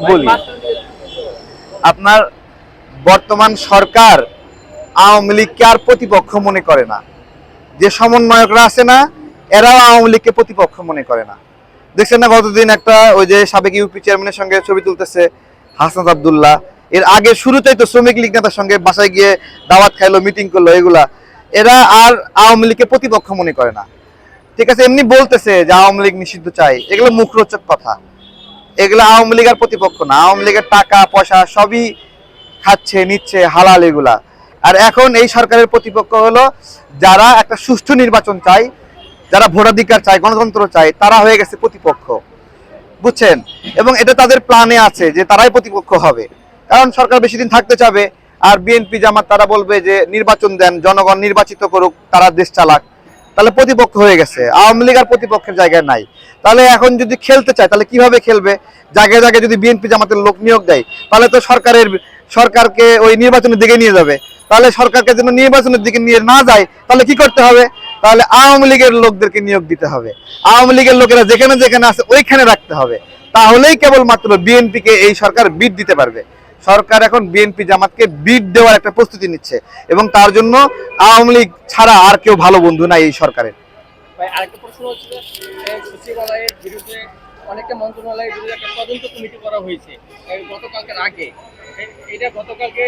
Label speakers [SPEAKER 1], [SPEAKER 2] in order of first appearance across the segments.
[SPEAKER 1] বলি, আপনার বর্তমান সরকার আওয়ামী লীগকে আর প্রতিপক্ষ মনে করে না। যে সমন্বয়করা আছে না, এরাও আওয়ামী লীগকে প্রতিপক্ষ মনে করে না। দেখছেন না গতদিন একটা ওই যে সাবেক ইউপি চেয়ারম্যানের সঙ্গে ছবি তুলতেছে, হাসনাত আবদুল্লাহ। এর আগে শুরুতেই তো শ্রমিক লীগ নেতার সঙ্গে বাসায় গিয়ে দাওয়াত খাইলো মিটিং করল, এগুলা। এরা আর আওয়ামী লীগকে প্রতিপক্ষ মনে করে না। ঠিক আছে, এমনি বলতেছে যে আওয়ামী লীগ নিষিদ্ধ চাই। এগুলো মুখরোচক কথা। এগুলো আওয়ামী লীগের প্রতিপক্ষ না। আওয়ামী লীগের টাকা, পয়সা সবই খাচ্ছে, নিচ্ছে, হালাল এগুলা। আর এখন এই সরকারের প্রতিপক্ষ হলো যারা একটা সুষ্ঠু নির্বাচন চায়, যারা ভোটাধিকার চায়, গণতন্ত্র চায়, তারা হয়ে গেছে প্রতিপক্ষ। বুঝছেন? এবং এটা তাদের প্ল্যানে আছে যে তারাই প্রতিপক্ষ হবে। কারণ সরকার বেশি দিন থাকতে চাবে, আর বিএনপি জামাত তারা বলবে যে নির্বাচন দেন, জনগণ নির্বাচিত করুক, তারা দেশ চালাক। তাহলে প্রতিপক্ষ হয়ে গেছে। আওয়ামী লীগ আর প্রতিপক্ষের জায়গায় নাই। তাহলে এখন যদি খেলতে চায়, তাহলে কীভাবে খেলবে? জায়গায় জায়গায় যদি বিএনপি জামাতের লোক নিয়োগ দেয়, তাহলে তো সরকারের, সরকারকে ওই নির্বাচনের দিকে নিয়ে যাবে। তাহলে সরকারকে যেন নির্বাচনের দিকে নিয়ে না যায়, তাহলে কি করতে হবে? তাহলে আওয়ামী লীগের লোকদেরকে নিয়োগ দিতে হবে। আওয়ামী লীগের লোকেরা যেখানে যেখানে আছে, ওইখানে রাখতে হবে। তাহলেই কেবলমাত্র বিএনপিকে এই সরকার বিট দিতে পারবে। সরকার এখন বিএনপি জামাতকে বিট দেওয়ার একটা প্রস্তুতি নিচ্ছে এবং তার জন্য আওয়ামী লীগ ছাড়া আর কেউ ভালো বন্ধু নাই এই সরকারের।
[SPEAKER 2] আরেকটা প্রশ্ন হচ্ছে সচিবালয়ের বিরুদ্ধে অনেকটা মন্ত্রণালয়ের বিরুদ্ধে একটা তদন্ত কমিটি করা হয়েছে গতকালকের আগে। এটা গতকালকে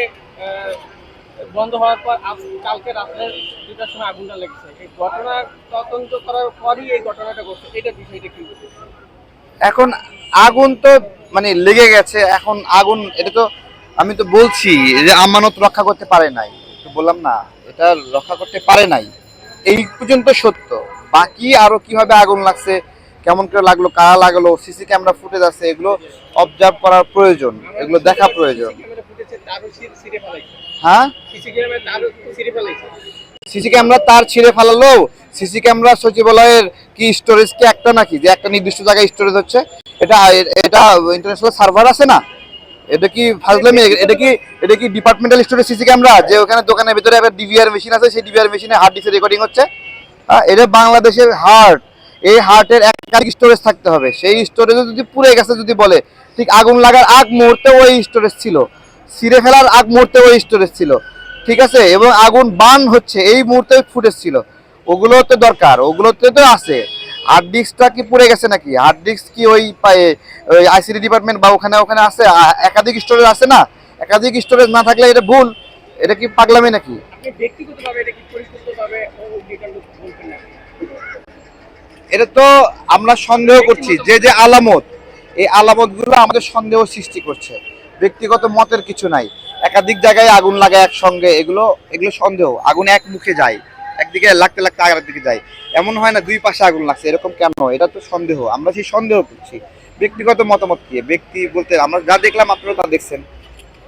[SPEAKER 2] বন্ধ হওয়ার পর কালকে রাত্রে দুটার সময় আগুনটা লেগেছে। এই ঘটনা তদন্ত করার পরই এই ঘটনাটা ঘটছে এটা বিষয়টা কি
[SPEAKER 1] এখন আগুন তো মানে লেগে গেছে এখন আগুন এটা তো আমি তো বলছি যে আমানত রক্ষা করতে পারে নাই। বললাম না, এটা রক্ষা করতে পারে নাই। এই পর্যন্ত সত্য। বাকি আরও কীভাবে আগুন লাগছে, কেমন করে লাগল, কারা লাগল, সিসি ক্যামেরা ফুটেজ আছে, এগুলো অবজার্ভ করার প্রয়োজন, এগুলো দেখা প্রয়োজন। হ্যাঁ?
[SPEAKER 2] সিসি ক্যামেরা
[SPEAKER 1] তার ছিঁড়ে ফেলালো। সিসি ক্যামেরা সচিবালয়ের কি স্টোরেজ কি একটা নাকি? যে একটা নির্দিষ্ট জায়গায় স্টোরেজ হচ্ছে। এটা এটা ইন্টারন্যাশনাল সার্ভার আছে না? এটা কি ফাজলামি এটা কি এটা কি ডিপার্টমেন্টাল স্টোরেজ সিসি ক্যামেরা যে ওখানে দোকানের ভিতরে একটা ডিভিআর মেশিন আছে, সেই ডিভিআর মেশিনে হার্ড ডিস্কে রেকর্ডিং হচ্ছে। এটা বাংলাদেশের হার্ট এই হার্টের একাধিক স্টোরেজ থাকতে হবে। সেই স্টোরেজে যদি পুড়ে গেছে, যদি বলে, ঠিক আগুন লাগার আগ মুহূর্তে ওই স্টোরেজ ছিল। ছিঁড়ে ফেলার আগ মুহূর্তে ওই স্টোরেজ ছিল। ঠিক আছে? এবং আগুন বান হচ্ছে, এই মুহূর্তে ফুটেজ ছিল। ওগুলো তো দরকার, ওগুলোতে তো আছে। হার্ড ডিস্কটা কি পুড়ে গেছে নাকি? হার্ড ডিস্ক কি ওই ওই আইসিডি ডিপার্টমেন্ট বা ওখানে ওখানে আছে? একাধিক স্টোরেজ আছে না? একাধিক স্টোরেজ না থাকলে এটা ভুল? এটা কি পাগলামি নাকি? এটা তো আমরা সন্দেহ করছি। যে যে আলামত এই আলামতগুলো আমাদের সন্দেহ সৃষ্টি করছে। ব্যক্তিগত মতের কিছু নাই। একাধিক জায়গায় আগুন লাগায় একসঙ্গে। এগুলো এগুলো সন্দেহ। আগুন এক মুখে যায়। একদিকে লাগতে লাগতে আগের দিকে যায়। এমন হয় না দুই পাশে আগুন লাগছে, এরকম কেন? এটা তো সন্দেহ, আমরা সেই সন্দেহ করছি। ব্যক্তিগত মতামত কি? ব্যক্তি বলতে আমরা যা দেখলাম আপনারা তা দেখছেন।